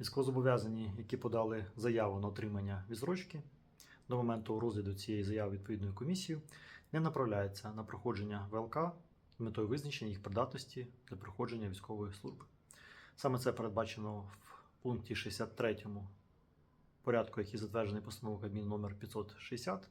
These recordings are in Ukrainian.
Військовозобов'язані, які подали заяву на отримання відсрочки до моменту розгляду цієї заяви відповідною комісією, не направляються на проходження ВЛК з метою визначення їх придатності для проходження військової служби. Саме це передбачено в пункті 63 порядку, який затверджений постановою Кабмін номер 560.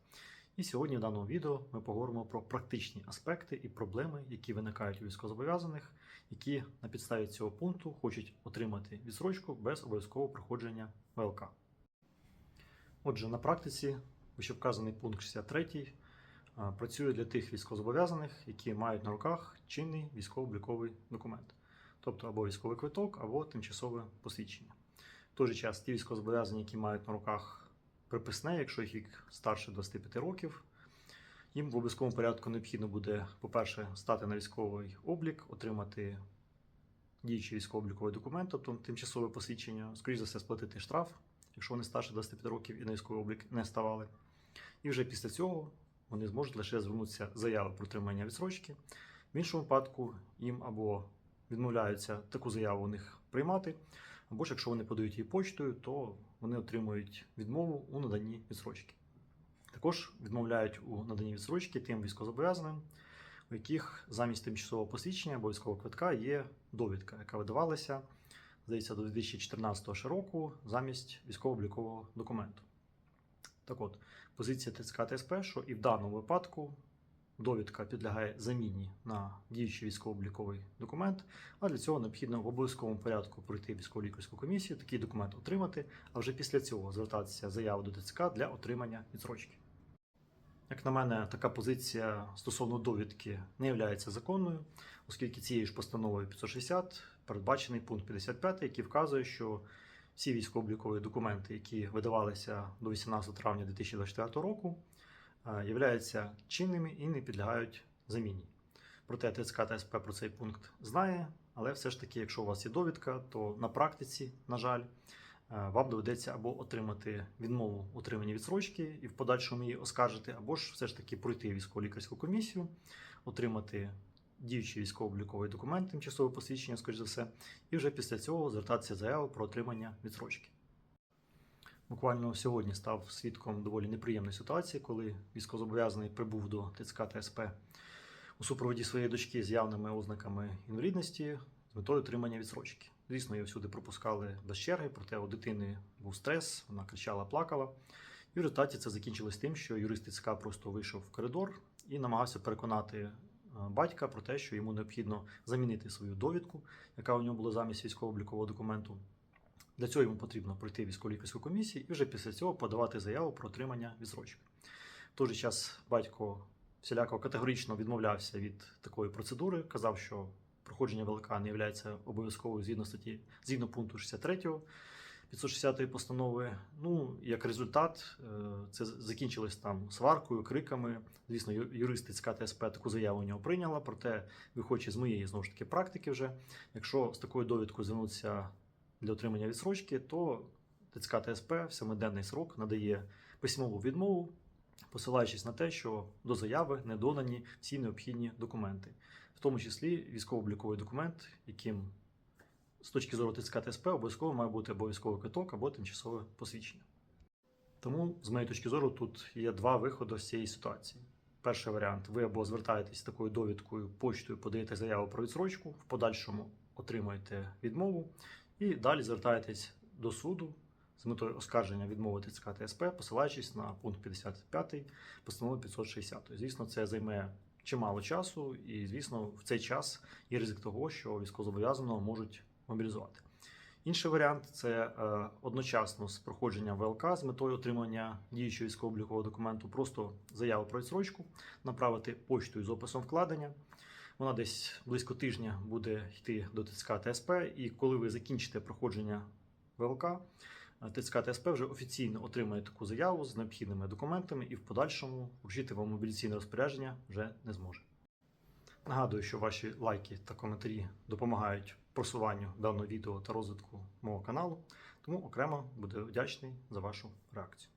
І сьогодні в даному відео ми поговоримо про практичні аспекти і проблеми, які виникають у військовозобов'язаних, які на підставі цього пункту хочуть отримати відсрочку без обов'язкового проходження ВЛК. Отже, на практиці вищевказаний пункт 63 працює для тих військовозобов'язаних, які мають на руках чинний військово-обліковий документ, тобто або військовий квиток, або тимчасове посвідчення. В той же час ті військовозобов'язані, які мають на руках приписне, якщо їх старше 25 років, їм в обов'язковому порядку необхідно буде, по-перше, стати на військовий облік, отримати діючий військово-обліковий документ, тобто тимчасове посвідчення, скоріш за все, сплатити штраф, якщо вони старше 25 років і на військовий облік не ставали. І вже після цього вони зможуть лише звернутися з заявою про отримання відсрочки. В іншому випадку їм або відмовляються таку заяву у них приймати, або ж якщо вони подають її почтою, то вони отримують відмову у наданні відсрочки. Також відмовляють у наданні відсрочки тим військовозобов'язаним, у яких замість тимчасового посвідчення або військового квитка є довідка, яка видавалася, здається, до 2014 року замість військово-облікового документу. Так от, позиція ТЦК ТСП, що і в даному випадку довідка підлягає заміні на діючий військово-обліковий документ, а для цього необхідно в обов'язковому порядку пройти військово-лікарську комісію, такий документ отримати, а вже після цього звертатися заяву до ТЦК для отримання відсрочки. Як на мене, така позиція стосовно довідки не є законною, оскільки цією ж постановою 560 передбачений пункт 55, який вказує, що всі військово-облікові документи, які видавалися до 18 травня 2024 року, е, являються чинними і не підлягають заміні. Проте ТЦК та СП про цей пункт знає, але все ж таки, якщо у вас є довідка, то на практиці, на жаль, вам доведеться або отримати відмову у отриманні відсрочки і в подальшому її оскаржити, або ж все ж таки пройти військово-лікарську комісію, отримати діючий військово-обліковий документ, тимчасове посвідчення, скоріш за все, і вже після цього звертатися з заявою про отримання відсрочки. Буквально сьогодні став свідком доволі неприємної ситуації, коли військовозобов'язаний прибув до ТЦК та СП у супроводі своєї дочки з явними ознаками інвалідності з метою отримання відсрочки. Звісно, її всюди пропускали без черги, проте у дитини був стрес, вона кричала, плакала. І в результаті це закінчилось тим, що юрист ТЦК просто вийшов в коридор і намагався переконати е, батька про те, що йому необхідно замінити свою довідку, яка у нього була замість військово-облікового документу. Для цього йому потрібно пройти військово-лікарську комісію і вже після цього подавати заяву про отримання відсрочки. В той же час батько всіляко категорично відмовлявся від такої процедури, казав, що проходження ВЛК не є обов'язковою згідно статті згідно пункту 63 560 постанови. Ну, як результат, е, це закінчилось там сваркою, криками. Звісно, ю- юрист ТЦК ТСП таку заяву у нього прийняла. Проте, виходячи з моєї знову ж таки практики, вже якщо з такою довідкою звернутися для отримання відсрочки, то ТЦК ТСП в семиденний срок надає письмову відмову, посилаючись на те, що до заяви не додані всі необхідні документи, в тому числі військово-обліковий документ, яким з точки зору ТЦК ТСП обов'язково має бути обов'язковий квиток або тимчасове посвідчення. Тому, з моєї точки зору, тут є два виходи з цієї ситуації. Перший варіант: ви або звертаєтесь з такою довідкою почтою, подаєте заяву про відсрочку, в подальшому отримуєте відмову, і далі звертаєтесь до суду з метою оскарження відмови ТЦК ТСП, посилаючись на пункт 55 постанови 560. Звісно, це займе чимало часу, і, звісно, в цей час є ризик того, що військовозобов'язаного можуть мобілізувати. Інший варіант це е, одночасно з проходженням ВЛК з метою отримання діючого військово-облікового документу, просто заяву про відсрочку направити почтою з описом вкладення. Вона десь близько тижня буде йти до ТЦК ТСП, і коли ви закінчите проходження ВЛК, ТЦК ТСП вже офіційно отримає таку заяву з необхідними документами і в подальшому вручити вам мобілізаційне розпорядження вже не зможе. Нагадую, що ваші лайки та коментарі допомагають просуванню даного відео та розвитку мого каналу, тому окремо буду вдячний за вашу реакцію.